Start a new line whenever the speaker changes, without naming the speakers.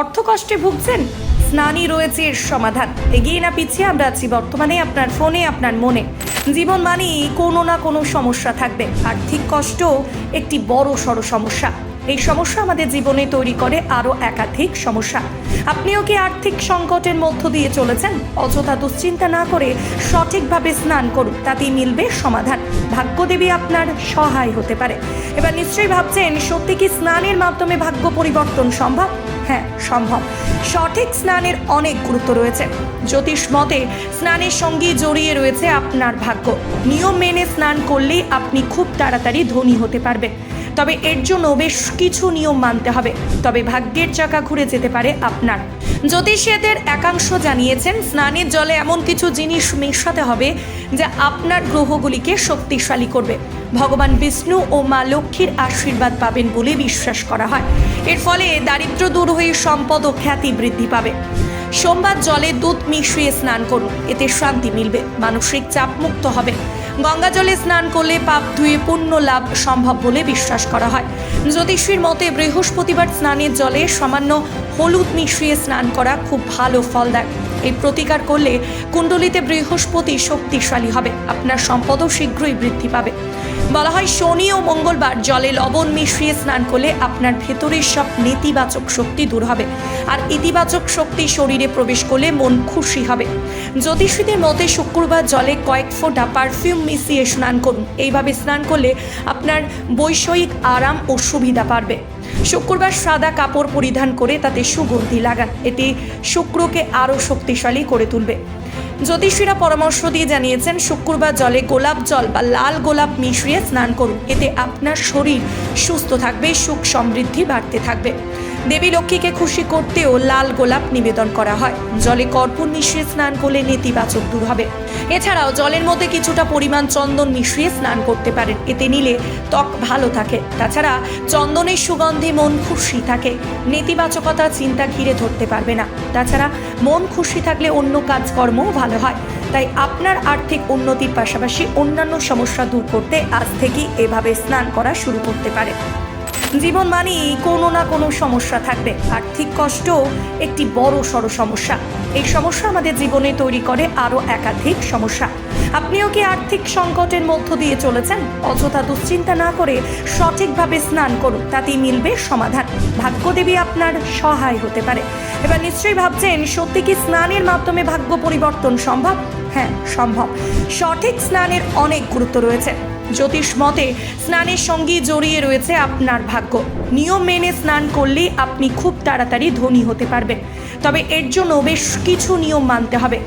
অর্থকষ্টে ভুগছেন? স্নানই রয়েছে এর সমাধান। এগিয়ে না পিছিয়ে আমরা আছি বর্তমানে আপনার ফোনে, আপনার মনে। জীবন মানেই কোনো না কোনো সমস্যা থাকবে। আর্থিক কষ্ট একটি বড় সড় সমস্যা। এই সমস্যা আমাদের জীবনে তৈরি করে আরও একাধিক সমস্যা। আপনিও কি আর্থিক সংকটের মধ্য দিয়ে চলেছেন? অযথা দুশ্চিন্তা না করে সঠিকভাবে স্নান করুন, তাতেই মিলবে সমাধান। ভাগ্যদেবী আপনার সহায় হতে পারে। এবার নিশ্চয়ই ভাবছেন, সত্যি কি স্নানের মাধ্যমে ভাগ্য পরিবর্তন সম্ভব? হ্যাঁ সম্ভব। সঠিক স্নানের অনেক গুরুত্ব রয়েছে। জ্যোতিষ মতে, স্নানের সঙ্গে জড়িয়ে রয়েছে আপনার ভাগ্য। নিয়ম মেনে স্নান করলেই আপনি খুব তাড়াতাড়ি ধনী হতে পারবেন। তবে এর জন্য বেশ কিছু নিয়ম মানতে হবে। তবে ভাগ্যের চাকা ঘুরে যেতে পারে আপনার। জ্যোতিষীয়দের একাংশ জানিয়েছেন, স্নানের জলে এমন কিছু জিনিস মেশাতে হবে যা আপনার গ্রহগুলিকে শক্তিশালী করবে। ভগবান বিষ্ণু ও মা লক্ষ্মীর আশীর্বাদ পাবেন বলে বিশ্বাস করা হয়। এর ফলে দারিদ্র দূর হয়ে সম্পদ ও খ্যাতি বৃদ্ধি পাবে। সোমবার জলে দুধ মিশিয়ে স্নান করুন, এতে শান্তি মিলবে। মানসিক চাপ মুক্ত হবে গঙ্গা জলে স্নান করলে পাপ ধুয়ে পুণ্য লাভ সম্ভব বলে বিশ্বাস করা হয়। জ্যোতিষীর মতে বৃহস্পতিবার স্নানের জলে সামান্য হলুদ মিশিয়ে স্নান করা খুব ভালো ফল দেয়। এই প্রতিকার করলে কুণ্ডলিতে বৃহস্পতি শক্তিশালী হবে। আপনার সম্পদও শীঘ্রই বৃদ্ধি পাবে। বলা হয়, শনি ও মঙ্গলবার জলে লবণ মিশিয়ে স্নান করলে আপনার ভেতরের সব নেতিবাচক শক্তি দূর হবে। আর ইতিবাচক শক্তি শরীরে প্রবেশ করলে মন খুশি হবে। জ্যোতিষীদের মতে, শুক্রবার জলে কয়েক ফোঁটা পারফিউম মিশিয়ে স্নান করুন। এইভাবে স্নান করলে আপনার বৈষয়িক আরাম ও সুবিধা পারবে শুক্রবার সাদা কাপড় পরিধান করে তাতে সুগন্ধি লাগান। এটি শুক্রকে আরও শক্তিশালী করে তুলবে। জ্যোতিষীরা পরামর্শ দিয়ে জানিয়েছেন, শুক্রবার জলে গোলাপ জল বা লাল গোলাপ মিশিয়ে স্নান করুন। এতে আপনার শরীর সুস্থ থাকবে, সুখ সমৃদ্ধি বাড়তে থাকবে। দেবী লক্ষ্মীকে খুশি করতেও লাল গোলাপ নিবেদন করা হয়। জলে কর্পূর মিশিয়ে স্নান করলে নেতিবাচক দূর হবে। এছাড়াও জলের মধ্যে কিছুটা পরিমাণ চন্দন মিশিয়ে স্নান করতে পারেন। এতে নিলে ত্বক ভালো থাকে। তাছাড়া চন্দনের সুগন্ধে মন খুশি থাকে। নেতিবাচকতা চিন্তা ঘিরে ধরতে পারবে না। তাছাড়া মন খুশি থাকলে অন্য কাজকর্মও ভালো হয়। তাই আপনার আর্থিক উন্নতির পাশাপাশি অন্যান্য সমস্যা দূর করতে আজ থেকেই এভাবে স্নান করা শুরু করতে পারে জীবন মানেই কোনো না কোনো সমস্যা থাকবে। আর্থিক কষ্ট একটি বড় সড় সমস্যা। এই সমস্যা আমাদের জীবনে তৈরি করে আরও একাধিক সমস্যা। আপনিও কি আর্থিক সংকটের মধ্য দিয়ে চলেছেন? অযথা দুশ্চিন্তা না করে সঠিকভাবে স্নান করুন, তাতেই মিলবে সমাধান। ভাগ্যদেবী আপনার সহায় হতে পারে। এবার নিশ্চয়ই ভাবছেন, সত্যি কি স্নানের মাধ্যমে ভাগ্য পরিবর্তন সম্ভব? হ্যাঁ সম্ভব। সঠিক স্নানের অনেক গুরুত্ব রয়েছে। জ্যোতিষ মতে, স্নানের সঙ্গে জড়িয়ে রয়েছে আপনার ভাগ্য। নিয়ম মেনে স্নান করলে আপনি খুব তাড়াতাড়ি ধনী হতে পারবেন। তবে এর জন্য বেশ কিছু নিয়ম মানতে হবে।